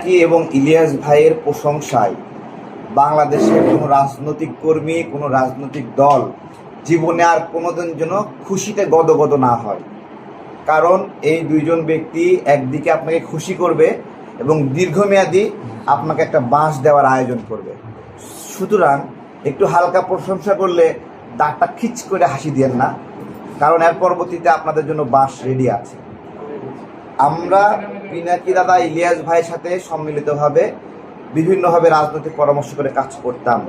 নাকি এবং ইলিয়াস ভাইয়ের প্রশংসায় বাংলাদেশের কোনো রাজনৈতিক কর্মী, কোনো রাজনৈতিক দল জীবনে আর কোনোদিন যেন খুশিতে গদগদ না হয়। কারণ এই দুইজন ব্যক্তি একদিকে আপনাকে খুশি করবে এবং দীর্ঘমেয়াদী আপনাকে একটা বাঁশ দেওয়ার আয়োজন করবে। সুতরাং একটু হালকা প্রশংসা করলে দাগটা খিচ করে হাসি দিয়েন না, কারণ এর পরবর্তীতে আপনাদের জন্য বাঁশ রেডি আছে। আমরা পিনাকি দাদা, ইলিয়াস ভাইয়ের সাথে সম্মিলিতভাবে বিভিন্নভাবে রাজনৈতিক পরামর্শ করে কাজ করতাম।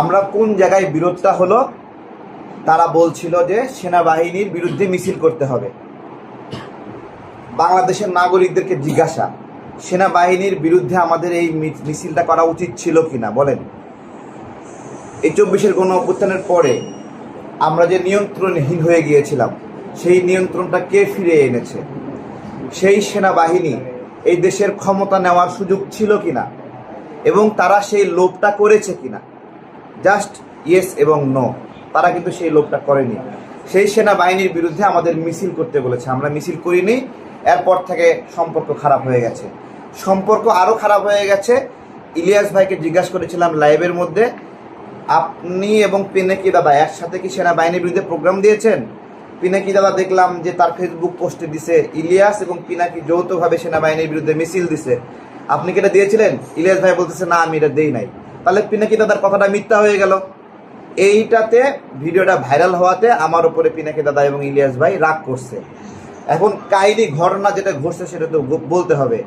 আমরা কোন জায়গায় বিরোধটা হলো, তারা বলছিল যে সেনাবাহিনীর বিরুদ্ধে মিছিল করতে হবে। বাংলাদেশের নাগরিকদেরকে জিজ্ঞাসা, সেনাবাহিনীর বিরুদ্ধে আমাদের এই মিছিলটা করা উচিত ছিল কিনা, বলেন। এই চব্বিশের গণ অভ্যুত্থানের পরে আমরা যে নিয়ন্ত্রণহীন হয়ে গিয়েছিলাম, সেই নিয়ন্ত্রণটা কে ফিরে এনেছে? সেই সেনাবাহিনী এই দেশের ক্ষমতা নেওয়ার সুযোগ ছিল কিনা? এবং তারা সেই লোভটা করেছে কিনা? জাস্ট ইয়েস এবং নো। তারা কিন্তু সেই লোভটা করেনি। সেই সেনাবাহিনীর বিরুদ্ধে আমাদের মিছিল করতে বলেছে। আমরা মিছিল করিনি, এরপর থেকে সম্পর্ক খারাপ হয়ে গেছে। সম্পর্ক আরও খারাপ হয়ে গেছে। ইলিয়াস ভাইকে জিজ্ঞাসা করেছিলাম লাইভের মধ্যে, আপনি এবং পিনাকি দাদা একসাথে কি সেনাবাহিনীর বিরুদ্ধে প্রোগ্রাম দিয়েছেন? পিনাকি দাদা দেখলাম যে তার ফেসবুক পোস্টে দিছে, ইলিয়াস এবং পিনাকি যৌথভাবে সেনাবাহিনীর বিরুদ্ধে মিছিল দিছে। আপনি কি এটা দিয়েছিলেন? ইলিয়াস ভাই বলতেছে, না, আমি এটা দেই নাই। তাহলে পিনাকি দাদার কথাটা মিথ্যা হয়ে গেল। এইটাতে ভিডিওটা ভাইরাল হওয়াতে আমার উপরে পিনাকি দাদা এবং ইলিয়াস ভাই রাগ করছে। এখন কাহিনী, ঘটনা যেটা ঘটছে সেটা তো বলতে হবে।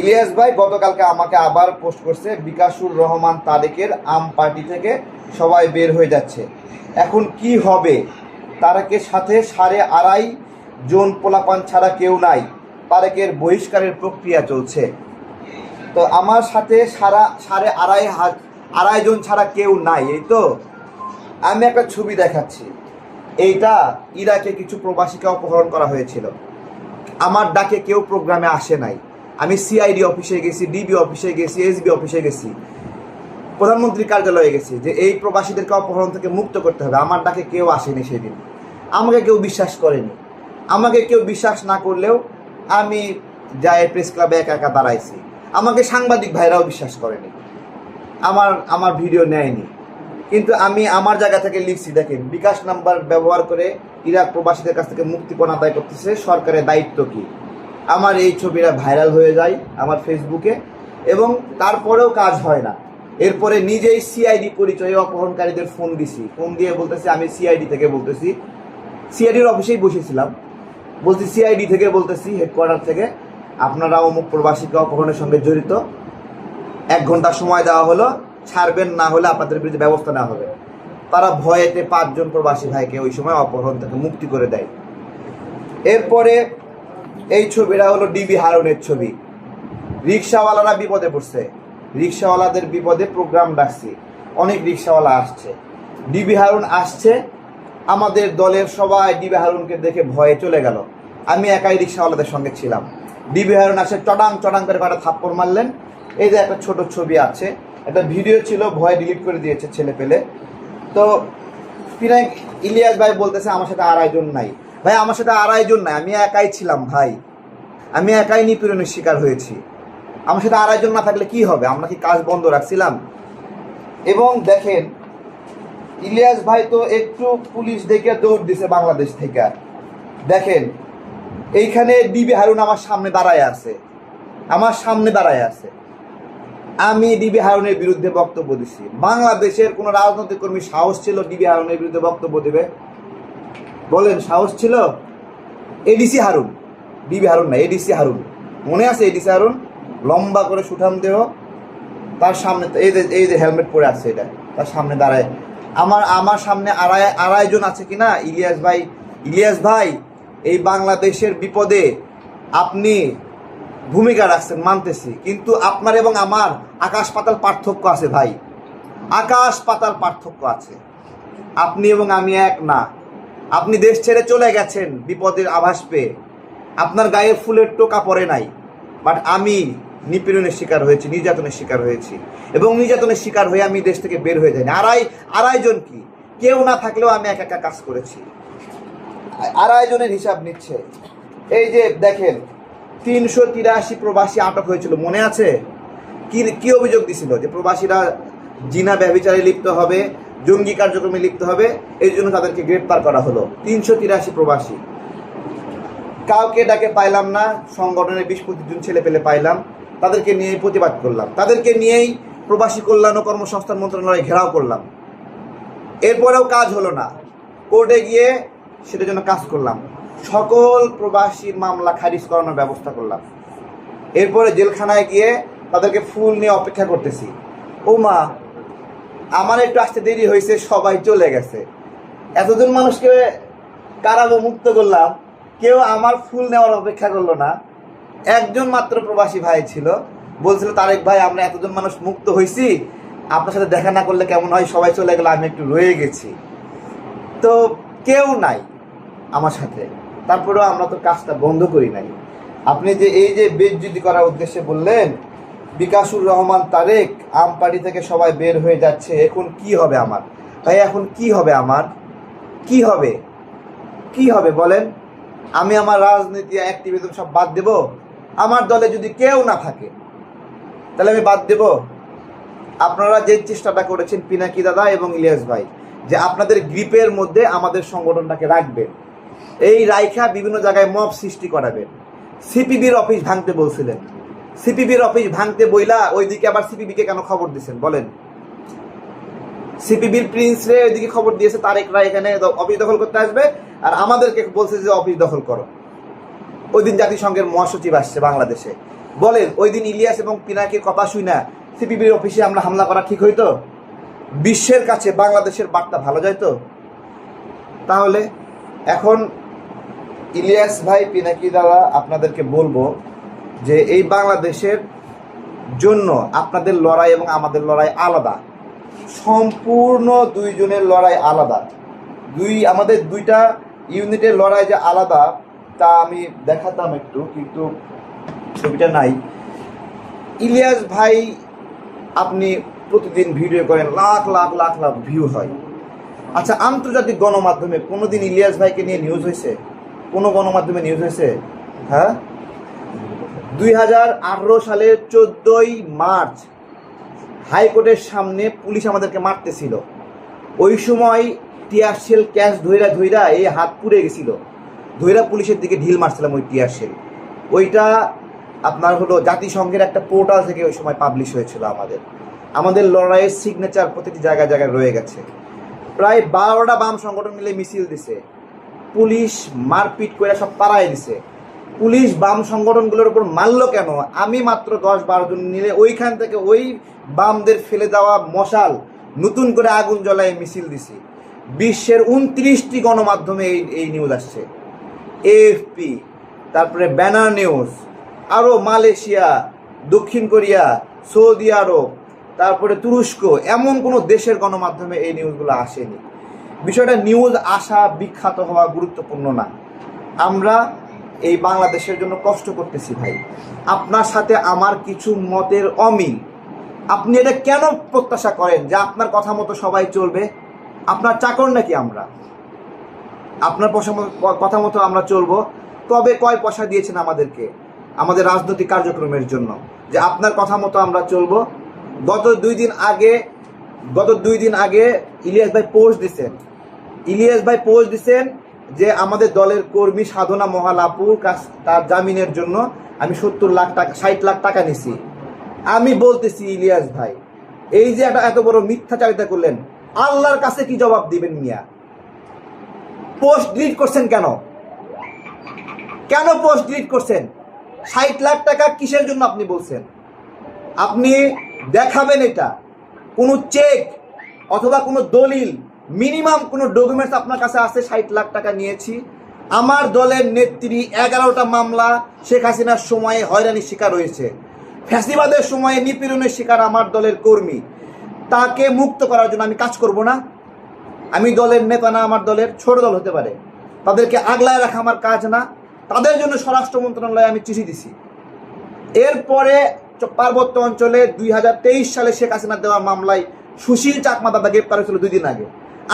ইলিয়াস ভাই গতকালকে আমাকে আবার পোস্ট করছে, বিকাশুর রহমান তারেকের আম পার্টি থেকে সবাই বের হয়ে যাচ্ছে। এখন কি হবে? তারেকের সাথে সাড়ে আড়াই জন পোলাপান ছাড়া কেউ নাই। তারেকের বহিষ্কারের প্রক্রিয়া চলছে। তো আমার সাথে সারা সাড়ে আড়াই আড়াই জন ছাড়া কেউ নাই, এই তো? আমি একটা ছবি দেখাচ্ছি। এইটা ইরাকে কিছু প্রবাসীকে অপহরণ করা হয়েছিল। আমার ডাকে কেউ প্রোগ্রামে আসে নাই। আমি সিআইডি অফিসে গেছি, ডিবি অফিসে গেছি, এসবি অফিসে গেছি। প্রধানমন্ত্রী কার্যালয়ে গেছি যে এই প্রবাসীদেরকে অপহরণ থেকে মুক্ত করতে হবে। আমার ডাকে কেউ আসেনি সেদিন। আমাকে কেউ বিশ্বাস করেনি। আমাকে কেউ বিশ্বাস না করলেও আমি যাই প্রেস ক্লাবে একা একা দাঁড়াইছি। আমাকে সাংবাদিক ভাইরাও বিশ্বাস করেনি। আমার আমার ভিডিও নেয়নি। কিন্তু আমি আমার জায়গা থেকে লিখছি, দেখেন, বিকাশ নাম্বার ব্যবহার করে ইরাক প্রবাসীদের কাছ থেকে মুক্তিপণ আদায় করতেছে, সরকারের দায়িত্ব কি? আমার এই ছবিটা ভাইরাল হয়ে যায় আমার ফেসবুকে এবং তারপরেও কাজ হয় না। এরপরে নিজেই সিআইডি পরিচয়ে অপহরণকারীদের ফোন দিছি। ফোন দিয়ে বলতেছি, আমি সিআইডি থেকে বলতেছি সিআইডির অফিসেই বসেছিলাম। বলছি, সিআইডি থেকে বলতেছি হেডকোয়ার্টার থেকে। আপনারা অমুক প্রবাসীকে অপহরণের সঙ্গে জড়িত। এক ঘণ্টা সময় দেওয়া হলো, ছাড়বেন না হলে আপনাদের বিরুদ্ধে ব্যবস্থা নেওয়া হবে। তারা ভয়েতে পাঁচজন প্রবাসী ভাইকে ওই সময় অপহরণ থেকে মুক্তি করে দেয়। এরপরে এই ছবিটা হলো ডিবি হারনের ছবি। রিক্সাওয়ালারা বিপদে পড়ছে। রিক্সাওয়ালাদের বিপদে প্রোগ্রাম ডাকছি। অনেক রিক্সাওয়ালা আসছে। ডিবি হারুন আসছে আমাদের দলের সবাই ডিবি হারুনকে দেখে ভয়ে চলে গেল। আমি একাই রিক্সাওয়ালাদের সঙ্গে ছিলাম। ডিবি হারুন আসে চটাং চটাং করে কটা থাপ্পড় মারলেন। এই যে একটা ছোট ছবি আছে, একটা ভিডিও ছিল, ভয় ডিলিট করে দিয়েছে ছেলে পেলে। তো পিনাক ইলিয়াস ভাই বলতেছে, আমার সাথে আড়াইজন নাই। ভাই, আমার সাথে আড়াইজন নাই, আমি একাই ছিলাম, ভাই। আমি একাই নিপীড়নের শিকার হয়েছি। আমার সাথে আড়াইজন না থাকলে কি হবে? আমরা কি কাজ বন্ধ রাখছিলাম? এবং দেখেন ইলিয়াস ভাই তো একটু পুলিশ দেখে দৌড় দিছে বাংলাদেশ থেকে। দেখেন, এইখানে ডিবি হারুন আমার সামনে দাঁড়ায় আছে। আমার সামনে দাঁড়ায় আছে। আমি ডিবি হারুনের বিরুদ্ধে বক্তব্য দিছি। বাংলাদেশের কোন রাজনৈতিক কর্মী সাহস ছিল ডিবি হারুনের বিরুদ্ধে বক্তব্য দেবে? বলেন, সাহস ছিল? এডিসি হারুন। ডিবি হারুন না এডিসি হারুন। মনে আছে এডিসি হারুন? লম্বা করে সুঠাম দেহ। তার সামনে, এই যে এই যে হেলমেট পরে আছে এটা, তার সামনে দাঁড়ায়। আমার আমার সামনে আড়াই আড়াইজন আছে কিনা? ইলিয়াস ভাই ইলিয়াস ভাই, এই বাংলাদেশের বিপদে আপনি ভূমিকা রাখছেন, মানতেছি। কিন্তু আপনার এবং আমার আকাশ পাতাল পার্থক্য আছে ভাই। আকাশ পাতাল পার্থক্য আছে। আপনি এবং আমি এক না। আপনি দেশ ছেড়ে চলে গেছেন বিপদের আভাস পেয়ে। আপনার গায়ে ফুলের টোকা পড়ে নাই। বাট আমি নিপীড়নের শিকার হয়েছি, নির্যাতনের শিকার হয়েছি। এবং নির্যাতনের শিকার হয়ে আমি দেশ থেকে বের হয়ে যাইনি। আড়াই আড়াইজন কি? কেউ না থাকলেও আমি একা একা কাজ করেছি। আড়াইজনের হিসাব নিচ্ছে। এই যে দেখেন, তিনশো তিরাশি প্রবাসী আটক হয়েছিল, মনে আছে? কি কি অভিযোগ দিছিল? যে প্রবাসীরা জিনা ব্যভিচারে লিপ্ত হবে, জঙ্গি কার্যক্রমে লিপ্ত হবে, এই জন্য তাদেরকে গ্রেপ্তার করা হলো। তিনশো তিরাশি প্রবাসী। কাউকে ডাকে পাইলাম না, সংগঠনের বিশ পঁচিশ জন ছেলে পেলে পাইলাম। তাদেরকে নিয়েই প্রতিবাদ করলাম। তাদেরকে নিয়েই প্রবাসী কল্যাণ ও কর্মসংস্থান মন্ত্রণালয়ে ঘেরাও করলাম। এরপরেও কাজ হলো না। কোর্টে গিয়ে সেটার জন্য কাজ করলাম। সকল প্রবাসীর মামলা খারিজ করানোর ব্যবস্থা করলাম। এরপরে জেলখানায় গিয়ে তাদেরকে ফুল নিয়ে অপেক্ষা করতেছি। ও মা আমার একটু আসতে দেরি হয়েছে, সবাই চলে গেছে। এতজন মানুষকে কারাবো মুক্ত করলাম, কেউ আমার ফুল নেওয়ার অপেক্ষা করল না। একজন মাত্র প্রবাসী ভাই ছিল। বলছিল, তারেক ভাই, আমরা এতজন মানুষ মুক্ত হয়েছি আপনার সাথে দেখা না করলে কেমন হয়? সবাই চলে গেলে, আমি একটু রয়ে গেছি। তো কেউ নাই আমার সাথে। তারপরেও আমরা তো কাজটা বন্ধ করি নাই। আপনি যে এই যে বেজ্জুতি করার উদ্দেশ্যে বললেন, বিকাশুর রহমান তারেক, আমপাড়ি থেকে সবাই বের হয়ে যাচ্ছে, এখন কি হবে আমার? ভাই, এখন কি হবে আমার? কি হবে? কি হবে বলেন? আমি আমার রাজনীতি, অ্যাক্টিভিজম সব বাদ দেব? আমার দলে যদি কেউ না থাকে, তাহলে আমি বাদ দেব। আপনারা যে চেষ্টাটা করেছেন পিনাকি দাদা এবং ইলিয়াস ভাই, যে আপনাদের গ্রিপের মধ্যে আমাদের সংগঠনটাকে রাখবেন। এই রাইখা বিভিন্ন জায়গায় মব সৃষ্টি করাবেন। সিপিবির অফিস ভাঙতে বলছিলেন। সিপিবির অফিস ভাঙতে বইলা ওইদিকে আবার সিপিবিকে কেন খবর দিচ্ছেন বলেন। সিপিবির প্রিন্স রে ওইদিকে খবর দিয়েছে তারেকরা এখানে অফিস দখল করতে আসবে, আর আমাদেরকে বলছে যে অফিস দখল করো। ওই দিন জাতিসংঘের মহাসচিব আসছে বাংলাদেশে। বলেন, ওই দিন ইলিয়াস এবং পিনাকির কথা শুই না সিপিবির অফিসে আমরা হামলা করা ঠিক হইতো? বিশ্বের কাছে বাংলাদেশের বার্তা ভালো যাইতো? তাহলে এখন ইলিয়াস ভাই, পিনাকি দ্বারা আপনাদেরকে বলব যে এই বাংলাদেশের জন্য আপনাদের লড়াই এবং আমাদের লড়াই আলাদা। সম্পূর্ণ দুইজনের লড়াই আলাদা। দুই, আমাদের দুইটা ইউনিটের লড়াই যে আলাদা তা আমি দেখাতাম একটু, কিন্তু ছবিটা নাই। ইলিয়াস ভাই, আপনি প্রতিদিন ভিডিও করেন, লাখ লাখ লাখ লাখ ভিউ হয়। আচ্ছা আন্তর্জাতিক গণমাধ্যমে কোনোদিন ইলিয়াস ভাইকে নিয়ে নিউজ হয়েছে? কোনো গণমাধ্যমে নিউজ হয়েছে? হ্যাঁ? দুই হাজার আঠারো সালের চোদ্দই মার্চ হাইকোর্টের সামনে পুলিশ আমাদেরকে মারতেছিল। ওই সময় টিয়ার শেল ক্যাশ ধইরা ধইরা এই হাত পুড়ে গেছিল। ধইরা পুলিশের দিকে ঢিল মারছিলাম ওই টিয়ার শেল ওইটা আপনার হলো জাতিসংঘের একটা পোর্টাল থেকে ওই সময় পাবলিশ হয়েছিল আমাদের। আমাদের লড়াইয়ের সিগনেচার প্রতিটি জায়গায় জায়গায় রয়ে গেছে। প্রায় বারোটা বাম সংগঠন মিলে মিছিল দিছে। পুলিশ মারপিট করে সব পাড়ায় দিছে। পুলিশ বাম সংগঠনগুলোর উপর মারলো কেন? আমি মাত্র দশ বারো জন নিলে ওইখান থেকে ওই বামদের ফেলে দেওয়া মশাল নতুন করে আগুন জ্বলায় মিছিল দিছি। বিশ্বের উনত্রিশটি গণমাধ্যমে এই এই নিউজ আসছে। এএফপি তারপরে ব্যানার নিউজ আরও মালয়েশিয়া, দক্ষিণ কোরিয়া, সৌদি আরব, তারপরে তুরস্ক, এমন কোনো দেশের গণমাধ্যমে এই নিউজগুলো আসেনি। বিষয়টা নিউজ আসা বিখ্যাত হওয়া গুরুত্বপূর্ণ না। আমরা এই বাংলাদেশের জন্য কষ্ট করতেছি ভাই। আপনার সাথে আমার কিছু মতের অমিল। আপনি এটা কেন প্রত্যাশা করেন যে আপনার কথা মতো সবাই চলবে? আপনার চাকর নাকি আমরা? আপনার পয়সা কথা মতো আমরা চলবো। তবে কয় পয়সা দিয়েছেন আমাদেরকে? আমাদের রাজনৈতিক কার্যক্রমের জন্য। যে আপনার কথা মতো আমরা চলবো। গত দুই দিন আগে, গত দুই দিন আগে ইলিয়াস ভাই পোস্ট দিছেন। ইলিয়াস ভাই পোস্ট দিছেন যে আমাদের দলের কর্মী সাধনা মহালাপুর কাছ তার জামিনের জন্য আমি সত্তর লাখ টাকা, ষাট লাখ টাকা নিছি। আমি বলতেছি, ইলিয়াস ভাই, এই যে একটা এত বড় মিথ্যাচারিতা করলেন, আল্লাহর কাছে কি জবাব দিবেন মিয়া? পোস্ট ডিলিট করছেন কেন? কেন পোস্ট ডিলিট করছেন? ষাট লাখ টাকা কিসের জন্য আপনি বলছেন? আপনি দেখাবেন এটা। কোনো চেক অথবা কোনো দলিল, মিনিমাম কোনো ডকুমেন্টস আপনার কাছে আছে, ষাট লাখ টাকা নিয়েছি। আমার দলের নেত্রী, এগারোটা মামলা, শেখ হাসিনার সময়ে হয়রানির শিকার হয়েছে। ফ্যাসিবাদের সময়ে নিপীড়নের শিকার আমার দলের কর্মী। তাকে মুক্ত করার জন্য আমি কাজ করব না। আমি দলের নেতা না, আমার দলের ছোট দল হতে পারে। তাদেরকে আগলায় রাখা আমার কাজ না। তাদের জন্য স্বরাষ্ট্র মন্ত্রণালয়ে আমি চিঠি দিছি। এরপরে পার্বত্য অঞ্চলে দুই হাজার তেইশ সালে শেখ হাসিনা দেওয়া মামলায় সুশীল চাকমা দাদা গ্রেপ্তার হয়েছিল দুই দিন আগে।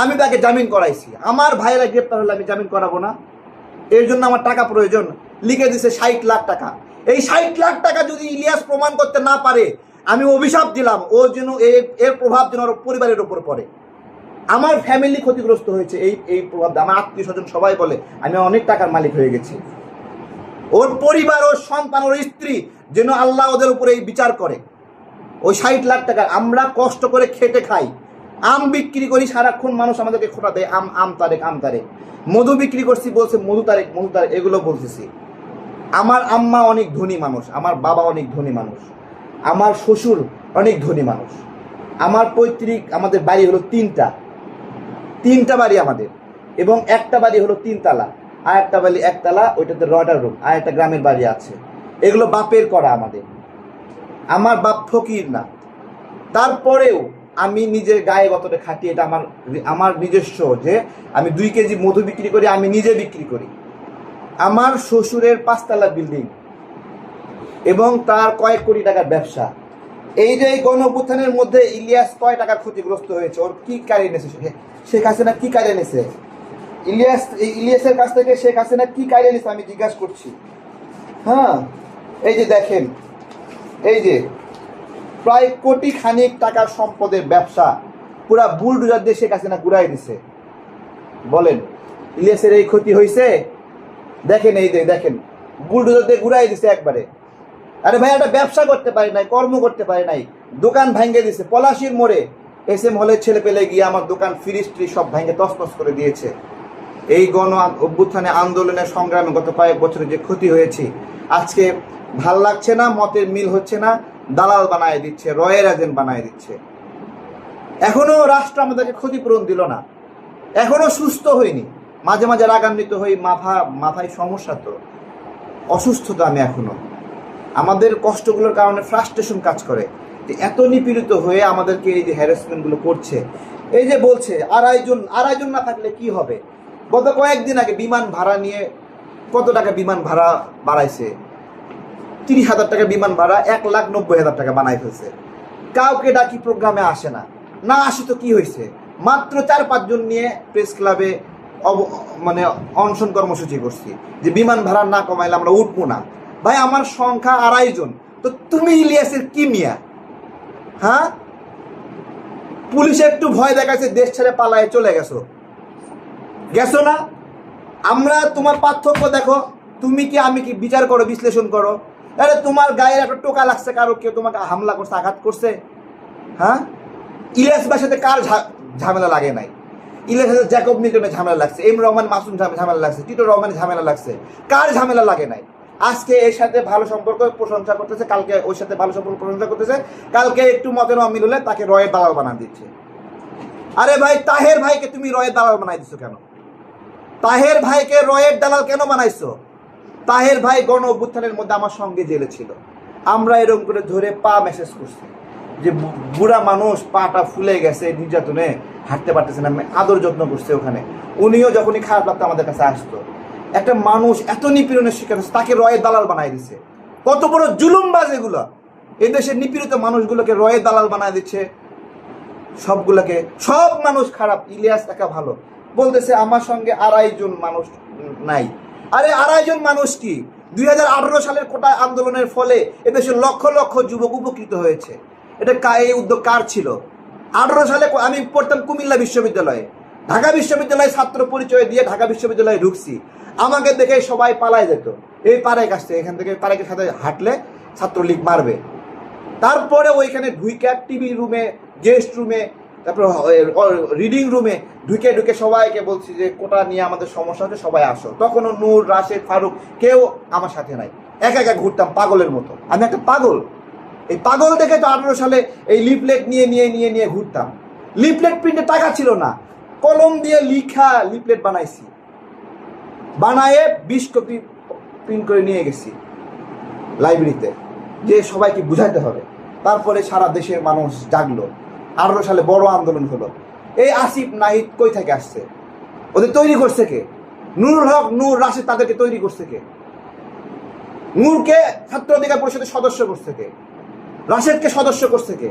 আমি তাকে জামিন করাইছি। আমার ভাইয়েরা গ্রেপ্তার হলে আমি জামিন করাবো না। এর জন্য আমার টাকা প্রয়োজন। লিখে দিছে ষাট লাখ টাকা। এই ষাট লাখ টাকা যদি ইলিয়াস প্রমাণ করতে না পারে, আমি অভিশাপ দিলাম। ও যেন এর প্রভাব যেন ওর পরিবারের উপর পড়ে। আমার ফ্যামিলি ক্ষতিগ্রস্ত হয়েছে, এই এই প্রভাব আমার আত্মীয় স্বজন সবাই বলে, আমি অনেক টাকার মালিক হয়ে গেছি। ওর পরিবার, ওর সন্তান, ওর স্ত্রী যেন আল্লাহ ওদের উপরে এই বিচার করে। ওই ষাট লাখ টাকা আমরা কষ্ট করে খেটে খাই। আম বিক্রি করি, সারাক্ষণ মানুষ আমাদেরকে খোটা দেয়, আম আম তারেক আম তারেক। মধু বিক্রি করছি বলছে, মধু তারেক মধু তারেক, এগুলো বলতেছি। আমার আম্মা অনেক ধনী মানুষ, আমার বাবা অনেক ধনী মানুষ, আমার শ্বশুর অনেক ধনী মানুষ। আমার পৈতৃক, আমাদের বাড়ি হলো তিনটা। তিনটা বাড়ি আমাদের। এবং একটা বাড়ি হলো তিনতলা। আর একটা বাড়ি একতলা, ওইটাতে রডার রুম। আর একটা গ্রামের বাড়ি আছে। এগুলো বাপের করা আমাদের। আমার বাপ ফকির না। তারপরেও আমি নিজের গায়ে গতটা খাটি, এটা আমার আমার নিজস্ব যে আমি দুই কেজি মধু বিক্রি করি, আমি নিজে বিক্রি করি। আমার শ্বশুরের পাঁচতলা বিল্ডিং। এবং তার কয়েক কোটি টাকার ব্যবসা। এই যে গণঅভ্যুত্থানের মধ্যে ইলিয়াস কয় টাকা ক্ষতিগ্রস্ত হয়েছে? ওর কি এনেছে সে- শেখ হাসিনা কি কাজে এনেছে ইলিয়াস ইলিয়াসের কাছ থেকে শেখ হাসিনা কি কাজে নিছে আমি জিজ্ঞাসা করছি। হ্যাঁ এই যে দেখেন, এই যে প্রায় কোটি খানিক টাকার সম্পদের ব্যবসা পুরা বুলডোজার দিয়ে শেখ হাসিনা ঘুরাই দিছে। বলেন, ইলিয়াসের এই ক্ষতি হয়েছে দেখেন এই যে, দেখেন, বুলডোজার দিয়ে ঘুরাই দিছে একবারে। আরে ভাই, একটা ব্যবসা করতে পারি নাই, কর্ম করতে পারি নাই, দোকান ভাঙ্গে দিছে, পলাশির মোড়ে। এস এম হলের ছেলে পেলে গিয়ে আমার দোকান ফ্রিজ ট্রি সব ভাঙ্গে তসনস করে দিয়েছে। এই গণ অভ্যুত্থানে আন্দোলনের সংগ্রামে গত কয়েক বছরে যে ক্ষতি হয়েছে, আজকে ভালো লাগছে না, মতের মিল হচ্ছে না, দালাল বানায় দিচ্ছে, রয়ের এজেন্ট বানায় দিচ্ছে। এখনও রাষ্ট্র আমাদেরকে ক্ষতিপূরণ দিল না। এখনও সুস্থ হইনি। মাঝে মাঝে রাগান্বিত হই, মাথা, মাথায় সমস্যা তো। অসুস্থতা আমি এখনও। আমাদের কষ্টগুলোর কারণে ফ্রাস্ট্রেশন কাজ করে। এত নিপীড়িত হয়ে আমাদেরকে এই যে হ্যারাসমেন্টগুলো করছে। এই যে বলছে আড়াইজন আড়াইজন না থাকলে কি হবে? গত কয়েকদিন আগে বিমান ভাড়া নিয়ে কত টাকা বিমান ভাড়া বাড়াইছে? তিরিশ হাজার টাকা বিমান ভাড়া, এক লাখ নব্বই হাজার টাকা বানাই ফেলছে। কাউকে ডাকি প্রোগ্রামে আসে না। না আসে তো কি হয়েছে? মাত্র চার পাঁচজন নিয়ে প্রেস ক্লাবে মানে অনশন কর্মসূচি করছি যে বিমান ভাড়া না কমাইলে আমরা উঠবো না। ভাই, আমার সংখ্যা আড়াইজন তো তুমি ইলিয়াসের কি মিয়া? হ্যাঁ? পুলিশে একটু ভয় দেখাচ্ছে দেশ ছেড়ে পালায়, চলে গেছো। গেছো না? আমরা তোমার পার্থক্য দেখো। তুমি কি, আমি কি বিচার করো, বিশ্লেষণ করো? আরে, তোমার গায়ের একটা টোকা লাগছে, কারও কেউ তোমাকে হামলা করছে, আঘাত করছে। হ্যাঁ? ইলিয়াস ভাইয়ের সাথে কার ঝামেলা লাগে নাই? ইলিয়াস জ্যাকব মিল্টনের ঝামেলা লাগছে, এম রহমান মাসুম ঝামে- ঝামেলা লাগছে, টিটো রহমানের ঝামেলা লাগছে। কার ঝামেলা লাগে নাই? আজকে এর সাথে ভালো সম্পর্ক প্রশংসা করতেছে, কালকে ওর সাথে ভালো সম্পর্ক প্রশংসা করতেছে। কালকে একটু মতের অমিল হলে তাকে রয়ের দালাল বানা দিচ্ছে। আরে ভাই, তাহের ভাইকে তুমি রয়ের দালাল বানাই দিছো কেন? তাহের ভাইকে রয়ের দালাল কেন বানাইছো? তাহের ভাই গণ অভ্যুত্থানের মধ্যে আমার সঙ্গে জেলে ছিল। আমরা এরকম করে ধরে পা মেসেজ করছি যে বুড়া মানুষ পাটা ফুলে গেছে নির্যাতনে, হাঁটতে পারতেছে না। আদর যত্ন করছে ওখানে। উনিও যখনই খারাপ লাগতো আমাদের কাছে আসতো। একটা মানুষ এত নিপীড়নের শিকার তাকে রয়ের দালাল বানাই দিচ্ছে কত বড় জুলুমবাজ এগুলো। এদেশের নিপীড়িত মানুষগুলোকে রয়ের দালাল বানায় দিচ্ছে। সবগুলোকে, সব মানুষ খারাপ, ইলিয়াস একা ভালো। বলতেছে, আমার সঙ্গে আড়াই জন মানুষ নাই। আরে, আড়াই জন মানুষ কি? দুই হাজার আঠারো সালের কোটা আন্দোলনের ফলে এদেশের লক্ষ লক্ষ যুবক উপকৃত হয়েছে। এটা এই উদ্যোগ কার ছিল? আঠারো সালে আমি পড়তাম কুমিল্লা বিশ্ববিদ্যালয়ে। ঢাকা বিশ্ববিদ্যালয়ে ছাত্র পরিচয় দিয়ে ঢাকা বিশ্ববিদ্যালয়ে ঢুকছি। আমাকে দেখে সবাই পালায় যেত। এই পাড়ায় কাছ থেকে এখান থেকে পাড়াইকের সাথে হাঁটলে ছাত্রলীগ মারবে। তারপরে ওইখানে ঢুইকা টিভি রুমে, গেস্ট রুমে, তারপর রিডিং রুমে ঢুকে ঢুকে সবাইকে বলছি যে, কোটা নিয়ে আমাদের সমস্যা হচ্ছে, সবাই আসো। তখনও নূর, রাশেদ, ফারুক, কেউ আমার সাথে নাই। একা একা ঘুরতাম পাগলের মতো। আমি একটা পাগল। এই পাগল দেখে তো আঠারো সালে এই লিফলেট নিয়ে নিয়ে নিয়ে নিয়ে ঘুরতাম। লিফলেট প্রিন্টে টাকা ছিল না। কলম দিয়ে লিখা লিফলেট বানাইছি। বানায়ে বিশ কপি প্রিন্ট করে নিয়ে গেছি লাইব্রেরিতে, যে সবাইকে বুঝাইতে হবে। তারপরে সারা দেশের মানুষ জাগলো। আঠারো সালে বড় আন্দোলন হলো। এই আসিফ নাহিদ কই থেকে আসছে? ওদের তৈরি করছে কে? নুরুল হক, নূর রাশেদ তাদেরকে তৈরি করছে কে? নূরকে ছাত্র অধিকার পরিষদের সদস্য করছে কে? রাশেদকে সদস্য করছে কে?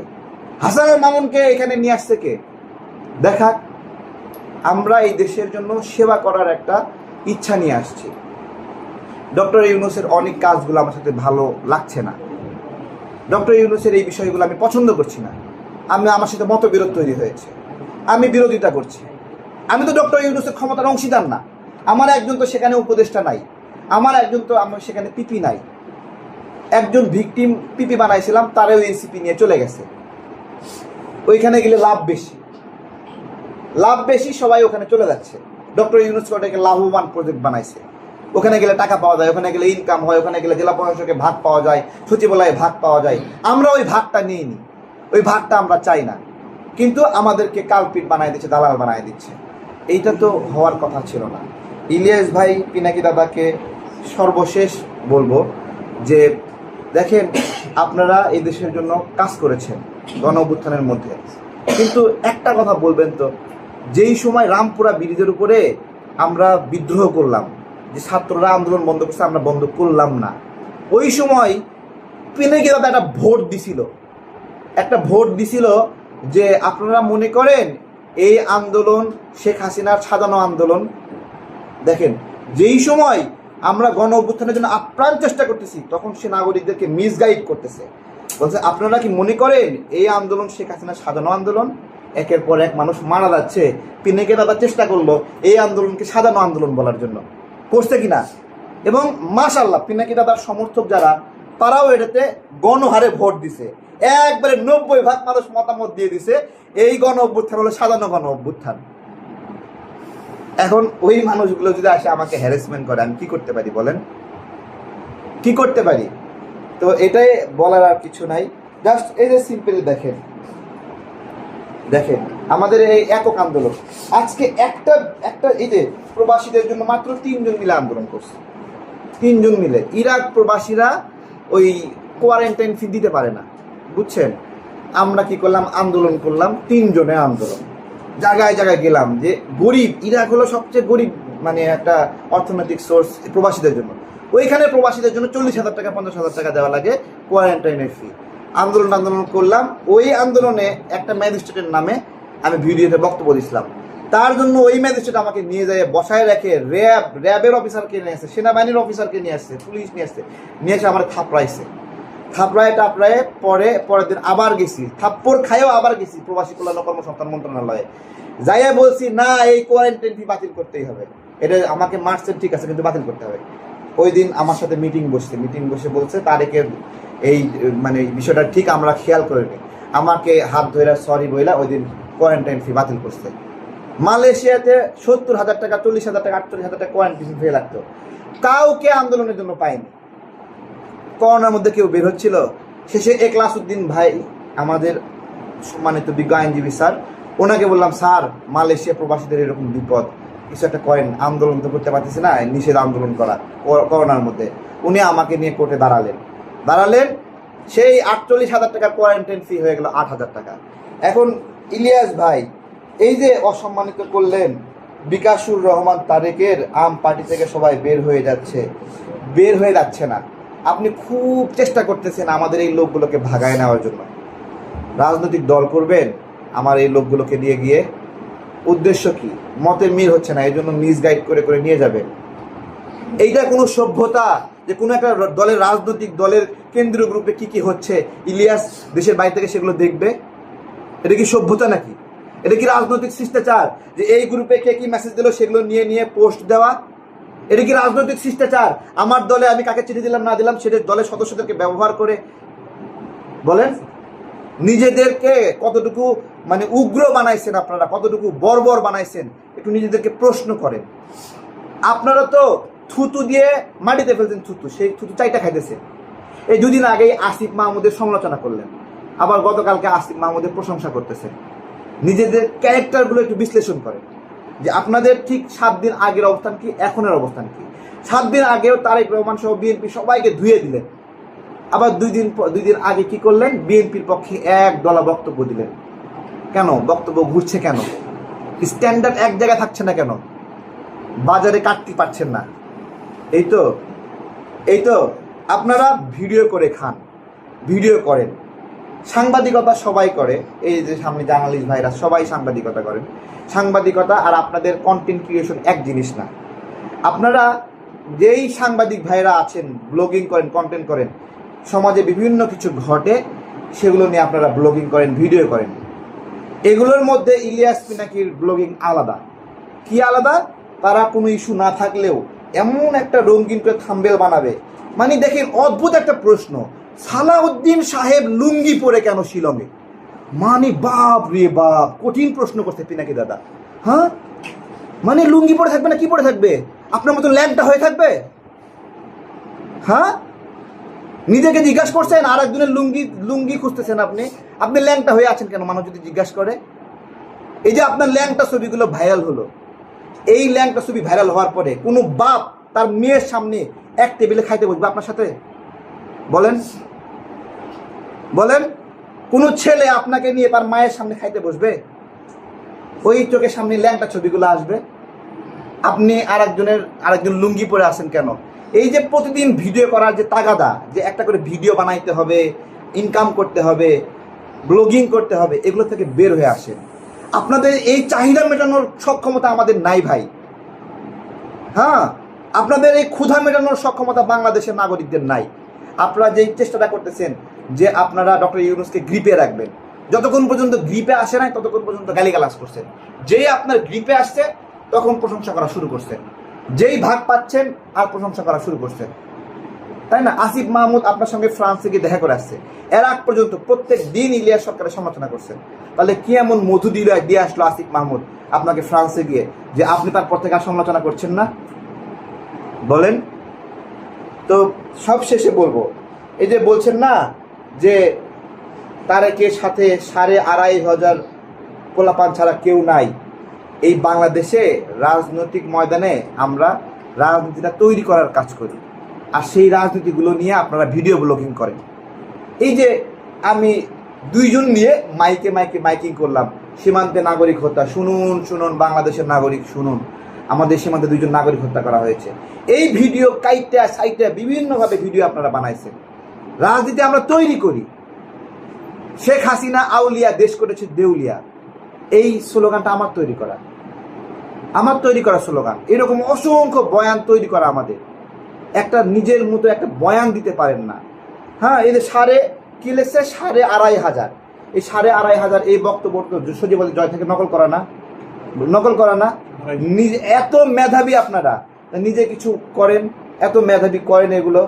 হাসানুল মামুনকে এখানে নিয়ে আসছে কে? দেখা আমরা এই দেশের জন্য সেবা করার একটা ইচ্ছা নিয়ে আসছি। ডক্টর ইউনুসের অনেক কাজগুলো আমার সাথে ভালো লাগছে না। ডক্টর ইউনুসের এই বিষয়গুলো আমি পছন্দ করছি না। আমি আমার সাথে মতবিরোধ তৈরি হয়েছে। আমি বিরোধিতা করছি। আমি তো ডক্টর ইউনুসের ক্ষমতার অংশীদার না। আমার একজন তো সেখানে উপদেষ্টা নাই। আমার একজন তো আমার সেখানে পিপি নাই। একজন ভিকটিম পিপি বানাইছিলাম, তারাও এনসিপি নিয়ে চলে গেছে। ওইখানে গেলে লাভ বেশি। লাভ বেশি, সবাই ওখানে চলে যাচ্ছে। ডক্টর ইউনুস ওটাকে লাভবান প্রজেক্ট বানাইছে। ওখানে গেলে টাকা পাওয়া যায়, ওখানে গেলে ইনকাম হয়, ওখানে গেলে জেলা প্রশাসকে ভাগ পাওয়া যায়, সচিবালয়ে ভাগ পাওয়া যায়। আমরা ওই ভাগটা নিই ওই ভাগটা আমরা চাই না। কিন্তু আমাদেরকে কালপিট বানায় দিচ্ছে, দালাল বানায় দিচ্ছে। এইটা তো হওয়ার কথা ছিল না। ইলিয়াস ভাই, পিনাকি দাদাকে সর্বশেষ বলব যে, দেখেন, আপনারা এই দেশের জন্য কাজ করেছেন গণ অভ্যুত্থানের মধ্যে। কিন্তু একটা কথা বলবেন তো যেই সময় রামপুরা ব্রিজের উপরে আমরা বিদ্রোহ করলাম, যে ছাত্ররা আন্দোলন বন্ধ করছে, আমরা বন্ধ করলাম না। ওই সময় পিনাকি দাদা একটা ভোট দিছিল। একটা ভোট দিছিল যে আপনারা মনে করেন এই আন্দোলন শেখ হাসিনার সাজানো আন্দোলন? দেখেন, যেই সময় আমরা গণ অভ্যুত্থানের জন্য আপ্রাণ চেষ্টা করতেছি, তখন সে নাগরিকদেরকে মিসগাইড করতেছে। বলছে, আপনারা কি মনে করেন এই আন্দোলন শেখ হাসিনার সাজানো আন্দোলন? একের পর এক মানুষ মারা যাচ্ছে। পিনেকে দাদা চেষ্টা করল এই আন্দোলনকে সাজানো আন্দোলন বলার জন্য। করছে কিনা? এবং মাশাল্লাহ পিনাকি দাদার সমর্থক যারা, তারাও এটাতে গণহারে ভোট দিছে। একবারে নব্বই ভাগ মানুষ মতামত দিয়ে দিছে, এই গণ অভ্যুত্থান হলো সাজানো গণ অভ্যুত্থান। এখন ওই মানুষগুলো যদি আসে আমাকে হ্যারাসমেন্ট করে, আমি কি করতে পারি বলেন? কি করতে পারি? তো এটাই বলার আর কিছু নাই। জাস্ট এই যে সিম্পল দেখেন। দেখেন, আমাদের এই একক আন্দোলন। আজকে একটা একটা এই প্রবাসীদের জন্য মাত্র তিনজন মিলে আন্দোলন করছে। তিনজন মিলে। ইরাক প্রবাসীরা ওই কোয়ারেন্টাইন ফি দিতে পারে না। বুঝছেন? আমরা কি করলাম? আন্দোলন করলাম। তিনজনে আন্দোলন। জায়গায় জায়গায় গেলাম যে গরিব, ইরাক হলো সবচেয়ে গরিব মানে একটা অর্থনৈতিক সোর্স প্রবাসীদের জন্য। ওইখানে প্রবাসীদের জন্য চল্লিশ হাজার টাকা, পঞ্চাশ হাজার টাকা দেওয়া লাগে কোয়ারেন্টাইনের ফি আন্দোলন আন্দোলন করলাম। ওই আন্দোলনে একটা ম্যাজিস্ট্রেটের নামে আমি ভিডিওতে বক্তব্য দিছিলাম তার জন্য ওই ম্যাজিস্ট্রেট আমাকে নিয়ে যায়, বসায় রেখে র্যাব, র্যাবের অফিসারকে নিয়ে আসছে সেনাবাহিনীর অফিসারকে নিয়ে আসছে পুলিশ নিয়ে আসছে নিয়ে এসে আমার থাপড়াইছে। থাপড়ায় টাপড়ায় পরে, পরের দিন আবার গেছি। থাপ্পড় খাইও আবার গেছি প্রবাসী কল্যাণ কর্মসংস্থান মন্ত্রণালয়ে। যাইয়া বলছি, না, এই কোয়ারেন্টাইন ফি বাতিল করতেই হবে। এটা আমাকে মার্চের ঠিক আছে, কিন্তু বাতিল করতে হবে। ওই দিন আমার সাথে মিটিং বসছে। মিটিং বসে বলছে তারেকের এই মানে বিষয়টা ঠিক আমরা খেয়াল করে নিই। আমাকে হাত ধরে সরি বইলা ওই দিন কোয়ারেন্টাইন ফি বাতিল করছে। মালয়েশিয়াতে সত্তর হাজার টাকা, চল্লিশ হাজার টাকা, আটচল্লিশ হাজার টাকা কোয়ারেন্টাইন ফি লাগতো। কাউকে আন্দোলনের জন্য পায়নি করোনার মধ্যে কেউ বের হচ্ছিল। শেষে একলাস উদ্দিন ভাই, আমাদের সম্মানিত বিজ্ঞ আইনজীবী স্যার, ওনাকে বললাম, স্যার, মালয়েশিয়া প্রবাসীদের এরকম বিপদ। কিছু একটা করেন, আন্দোলন তো করতে পারতেছে না, নিষেধ আন্দোলন কর- করোনার মধ্যে। উনি আমাকে নিয়ে কোর্টে দাঁড়ালেন। দাঁড়ালেন, সেই আটচল্লিশ হাজার টাকা কোয়ারেন্টাইন ফি হয়ে গেল আট হাজার টাকা। এখন ইলিয়াস ভাই, এই যে অসম্মানিত করলেন বিকাশুর রহমান তারেকের আম পার্টি থেকে সবাই বের হয়ে যাচ্ছে, বের হয়ে যাচ্ছে না। আপনি খুব চেষ্টা করতেছেন আমাদের এই লোকগুলোকে ভাগায় নেওয়ার জন্য। রাজনৈতিক দল করবেন, আমার এই লোকগুলোকে নিয়ে গিয়ে। উদ্দেশ্য কি? মতের মিল হচ্ছে না, এই জন্য মিসগাইড করে করে নিয়ে যাবেন। এইটা কোনো সভ্যতা, যে কোনো একটা দলের রাজনৈতিক দলের কেন্দ্রীয় গ্রুপে কি কি হচ্ছে, ইলিয়াস দেশের বাইরে থেকে সেগুলো দেখবে? এটা কি সভ্যতা নাকি? এটা কি রাজনৈতিক শিষ্টাচার, যে এই গ্রুপে কে কি মেসেজ দিল সেগুলো নিয়ে নিয়ে পোস্ট দেওয়া? এটা কি রাজনৈতিক শিষ্টাচার? আমার দলে আমি কাকে চিঠি দিলাম, না দিলাম, সেটা দলের সদস্যদেরকে ব্যবহার করে। বলেন, নিজেদেরকে কতটুকু মানে উগ্র বানাইছেন আপনারা, কতটুকু বর্বর বানাইছেন, একটু নিজেদেরকে প্রশ্ন করেন। আপনারা তো থুতু দিয়ে মাটিতে ফেলছেন থুতু, সেই থুতু চাইটা খাইতেছে। এই দুদিন আগেই আসিফ মাহমুদের সমালোচনা করলেন। আবার গতকালকে আসিফ মাহমুদের প্রশংসা করতেছে নিজেদের ক্যারেক্টারগুলো একটু বিশ্লেষণ করেন। যে আপনাদের ঠিক সাত দিন আগের অবস্থান কি, এখনের অবস্থান কি? সাত দিন আগেও তারেক রহমান সহ বিএনপি সবাইকে ধুয়ে দিলেন। আবার দুই দিন দুই দিন আগে কি করলেন? বিএনপির পক্ষে এক দলা বক্তব্য দিলেন। কেন? বক্তব্য ঘুরছে কেন? স্ট্যান্ডার্ড এক জায়গায় থাকছে না কেন? বাজারে কাটতে পারছেন না। এই তো এই তো, আপনারা ভিডিও করে খান, ভিডিও করেন। সাংবাদিকতা সবাই করে, এই যে সামনে জার্নালিস্ট ভাইরা সবাই সাংবাদিকতা করেন। সাংবাদিকতা আর আপনাদের কন্টেন্ট ক্রিয়েশন এক জিনিস না। আপনারা যেই সাংবাদিক ভাইরা আছেন ব্লগিং করেন কন্টেন্ট করেন, সমাজে বিভিন্ন কিছু ঘটে, সেগুলো নিয়ে আপনারা ব্লগিং করেন ভিডিও করেন। এগুলোর মধ্যে ইলিয়াস পিনাকির ব্লগিং আলাদা। কি আলাদা? তারা কোনো ইস্যু না থাকলেও এমন একটা রঙিন করে থাম্বেল বানাবে। মানে দেখেন অদ্ভুত একটা প্রশ্ন, সালাউদ্দিন সাহেব লুঙ্গি পরে কেন শিলংয়ে? মানে বাপ রে বাপ, কঠিন প্রশ্ন করছে পিনাকি দাদা। হ্যাঁ? মানে লুঙ্গি পরে থাকবে না কি পরে থাকবে? আপনার মতো ল্যাংটা হয়ে থাকবে? হ্যাঁ? নিজেকে জিজ্ঞাসা করছেন আর একজনের লুঙ্গি লুঙ্গি খুঁজতেছেন আপনি। আপনি ল্যাংটা হয়ে আছেন কেন? মানুষ যদি জিজ্ঞাসা করে। এই যে আপনার ল্যাংটা ছবিগুলো ভাইরাল হলো। এই ল্যাংটা ছবি ভাইরাল হওয়ার পরে কোনো বাপ তার মেয়ের সামনে এক টেবিলে খাইতে বসবে আপনার সাথে? বলেন। বলেন, কোনো ছেলে আপনাকে নিয়ে তার মায়ের সামনে খাইতে বসবে? ওই চোখের সামনে ল্যাংটা ছবিগুলো আসবে। আপনি আর আরেকজনের, আরেকজন লুঙ্গি পরে আসেন কেন? এই যে প্রতিদিন ভিডিও করার যে তাগাদা, যে একটা করে ভিডিও বানাইতে হবে ইনকাম করতে হবে ব্লগিং করতে হবে, এগুলো থেকে বের হয়ে আসেন। আপনাদের এই চাহিদা মেটানোর সক্ষমতা আমাদের নাই ভাই। হ্যাঁ? আপনাদের এই ক্ষুধা মেটানোর সক্ষমতা বাংলাদেশের নাগরিকদের নাই। আপনারা যেই চেষ্টাটা করতেছেন যে আপনারা ডক্টর ইউনুসকে গ্রিপে রাখবেন। যতক্ষণ পর্যন্ত গ্রিপে আসে নাই, ততক্ষণ পর্যন্ত গালিগালাজ করছেন। যেই আপনার গ্রিপে আসছে, তখন প্রশংসা করা শুরু করছেন। যেই ভাগ পাচ্ছেন, আর প্রশংসা করা শুরু করছেন। তাই না? আসিফ মাহমুদ আপনার সঙ্গে ফ্রান্সে গিয়ে দেখা করে আসছে। এর আগ পর্যন্ত প্রত্যেক দিন ইলিয়াস সরকারের সমালোচনা করছেন। তাহলে কি এমন মধু দিল দিয়ে আসলো আসিফ মাহমুদ আপনাকে ফ্রান্সে গিয়ে, যে আপনি তার পর থেকে আর সমালোচনা করছেন না? বলেন। তো সব শেষে বলব, এই যে বলছেন না যে তারেকের সাথে সাড়ে আড়াই হাজার কোলাপান ছাড়া কেউ নাই। এই বাংলাদেশে রাজনৈতিক ময়দানে আমরা রাজনীতিটা তৈরি করার কাজ করি। আর সেই রাজনীতিগুলো নিয়ে আপনারা ভিডিও ব্লগিং করেন। এই যে আমি দুইজন নিয়ে মাইকে মাইকে মাইকিং করলাম, সীমান্তে নাগরিক হত্যা, শুনুন শুনুন, বাংলাদেশের নাগরিক শুনুন। আমাদের সীমান্তে দুইজন নাগরিক হত্যা করা হয়েছে। এই ভিডিও কাইটা, সাইটা বিভিন্নভাবে ভিডিও আপনারা বানাইছেন। রাজনীতি আমরা তৈরি করি। শেখ হাসিনা আউলিয়া, দেশ করেছে দেউলিয়া। এই স্লোগানটা আমার তৈরি করা। আমার তৈরি করা স্লোগান। এরকম অসংখ্য বয়ান তৈরি করা আমাদের। একটা নিজের মতো একটা বয়ান দিতে পারেন না। হ্যাঁ এদের সাড়ে কি লেখছে? সাড়ে আড়াই হাজার। এই সাড়ে আড়াই হাজার এই বক্তব্য সজীব আলী জয় থেকে নকল করা না? নকল করা না? নিজে এত মেধাবী আপনারা নিজে কিছু করেন এত মেধাবী করেন এগুলো।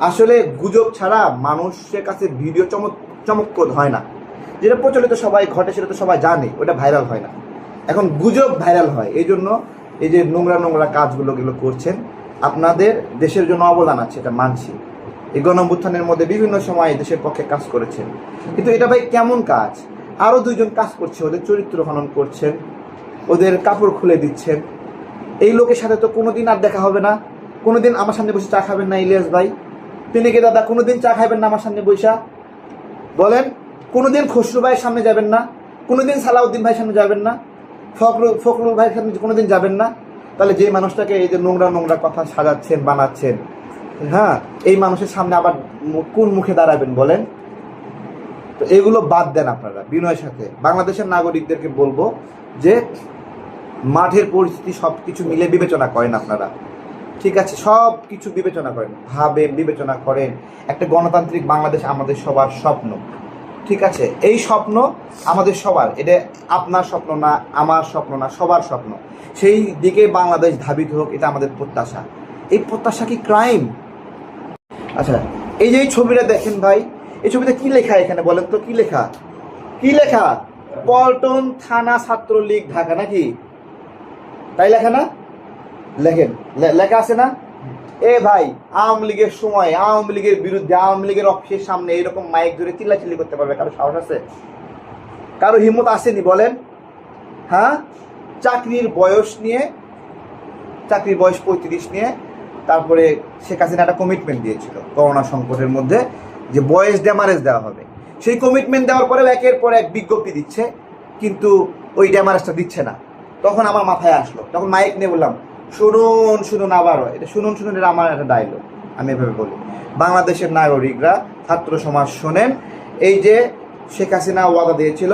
আসলে গুজব ছাড়া মানুষের কাছে ভিডিও চমক চমকপ্রদ হয় না। যেটা প্রচলিত সবাই ঘটে সেটা তো সবাই জানে ওটা ভাইরাল হয় না। এখন গুজব ভাইরাল হয়। এই জন্য এই যে নোংরা নোংরা কাজগুলো এগুলো করছেন আপনাদের দেশের জন্য অবদান আছে, এটা মানছি। এই গণঅভ্যুত্থানের মধ্যে বিভিন্ন সময় দেশের পক্ষে কাজ করেছেন। কিন্তু এটা ভাই কেমন কাজ? আরও দুইজন কাজ করছে, ওদের চরিত্র হনন করছেন, ওদের কাপড় খুলে দিচ্ছেন। এই লোকের সাথে তো কোনোদিন আর দেখা হবে না। কোনোদিন আমার সামনে বসে চা খাবেন না, ইলিয়াস ভাই। তিনি কি দাদা, কোনোদিন চা খাবেন না আমার সামনে বৈশা বলেন, কোনোদিন খসরু ভাইয়ের সামনে যাবেন না। কোনোদিন সালাউদ্দিন ভাইয়ের সামনে যাবেন না। ফখরুল ফখরুল ভাইয়ের সামনে কোনোদিন যাবেন না। তাহলে যে মানুষটাকে এই যে নোংরা নোংরা কথা সাজাচ্ছেন, বানাচ্ছেন হ্যাঁ এই মানুষের সামনে আবার কোন মুখে দাঁড়াবেন বলেন? তো এগুলো বাদ দেন আপনারা, বিনয়ের সাথে। বাংলাদেশের নাগরিকদেরকে বলব যে মাঠের পরিস্থিতি সব কিছু মিলে বিবেচনা করেন আপনারা। ঠিক আছে সব কিছু বিবেচনা করেন, ভাবেন, বিবেচনা করেন। একটা গণতান্ত্রিক বাংলাদেশ আমাদের সবার স্বপ্ন। ঠিক আছে, এই স্বপ্ন আমাদের সবার। এটা আপনার স্বপ্ন না, আমার স্বপ্ন না, সবার স্বপ্ন। সেই দিকে বাংলাদেশ ধাবিত হোক, এটা আমাদের প্রত্যাশা। এই প্রত্যাশা কি ক্রাইম আচ্ছা এই যে এই ছবিটা দেখেন ভাই, এই ছবিতে কি লেখা এখানে বলেন তো, কি লেখা? কি লেখা? পল্টন থানা ছাত্রলীগ, ঢাকা নাকি? তাই লেখা না? লেখেন লেখা আছে না? এ ভাই, আওয়ামী লীগের সময়, আওয়ামী লীগের বিরুদ্ধে, আওয়ামী লীগের অফিসের সামনে এরকম মাইক ধরে চিল্লাচিল্লি করতে পারবে, কারও সাহস আছে? কারও হিম্মত আসেনি, বলেন। হ্যাঁ? চাকরির বয়স নিয়ে, চাকরির বয়স পঁয়ত্রিশ নিয়ে, তারপরে শেখ হাসিনা একটা কমিটমেন্ট দিয়েছিল করোনা সংকটের মধ্যে, যে বয়স ড্যামারেজ দেওয়া হবে। সেই কমিটমেন্ট দেওয়ার পরেও একের পর এক বিজ্ঞপ্তি দিচ্ছে, কিন্তু ওই ড্যামারেজটা দিচ্ছে না। তখন আমার মাথায় আসলো, তখন মাইক নিয়ে বললাম শুনুন শুনুন আবারও এটা শুনুন শুনুন, এটা আমার একটা ডায়লগ আমি এভাবে বলি। বাংলাদেশের নাগরিকরা, ছাত্র সমাজ শোনেন, এই যে শেখ হাসিনা ওয়াদা দিয়েছিল,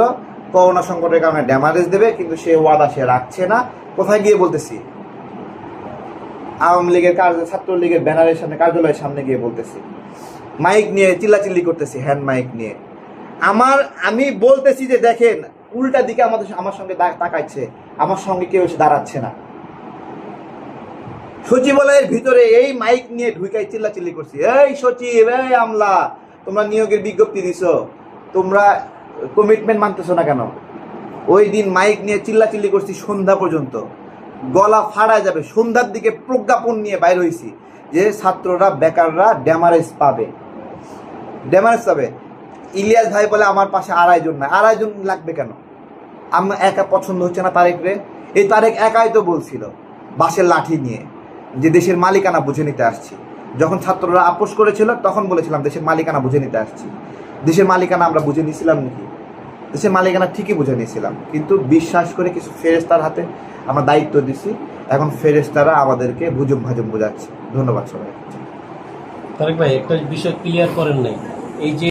করোনা সংকটের কারণে ড্যামারেজ দেবে, কিন্তু সে ওয়াদা সে রাখছে না। কোথায় গিয়ে বলতেছি? আওয়ামী লীগের কার্য, ছাত্রলীগের ব্যানারের সামনে, কার্যালয়ের সামনে গিয়ে বলতেছি। মাইক নিয়ে চিল্লাচিল্লি করতেছি হ্যান্ড মাইক নিয়ে। আমার, আমি বলতেছি যে দেখেন, উল্টা দিকে আমাদের, আমার সঙ্গে তাকাচ্ছে আমার সঙ্গে কেউ এসে দাঁড়াচ্ছে না। সচিবালয়ের ভিতরে এই মাইক নিয়ে ঢুকাই চিল্লাচিল্লি করছি। এই সচিব, এই আমলা, তোমরা নিয়োগের বিজ্ঞপ্তি দিছো। তোমরা কমিটমেন্ট মানতেছো না কেন? ওই দিন মাইক নিয়ে চিল্লাচিল্লি করছি সন্ধ্যা পর্যন্ত। গলা ফাড়া যাবে। সন্ধ্যার দিকে প্রজ্ঞাপন নিয়ে বাইর হয়েছি যে ছাত্ররা, বেকাররা ড্যামারেজ পাবে। ড্যামারেজ পাবে। ইলিয়াস ভাই বলে, আমার পাশে আড়াই জন না আড়াই জন লাগবে কেন? আমার একা পছন্দ হচ্ছে না তারেক রে। এই তারেক একাই তো বলছিল, বাসের লাঠি নিয়ে। যে দেশের মালিকানা বুঝে নিতে আসছি। যখন ছাত্ররা আপোষ করেছিল, তখন বলেছিলাম, দেশের মালিকানা বুঝে নিতে আসছি। দেশের মালিকানা আমরা বুঝে নিয়েছিলাম নাকি? দেশের মালিকানা ঠিকই বুঝে নিয়েছিলাম, কিন্তু বিশ্বাস করে কিছু ফেরেস্তার হাতে আমরা দায়িত্ব দিছি। এখন ফেরেস্তারা আমাদেরকে ভুজুম ভাজুম বোঝাচ্ছে। ধন্যবাদ সবাই তারেক ভাই, একটা বিষয় ক্লিয়ার করেন নাই। এই যে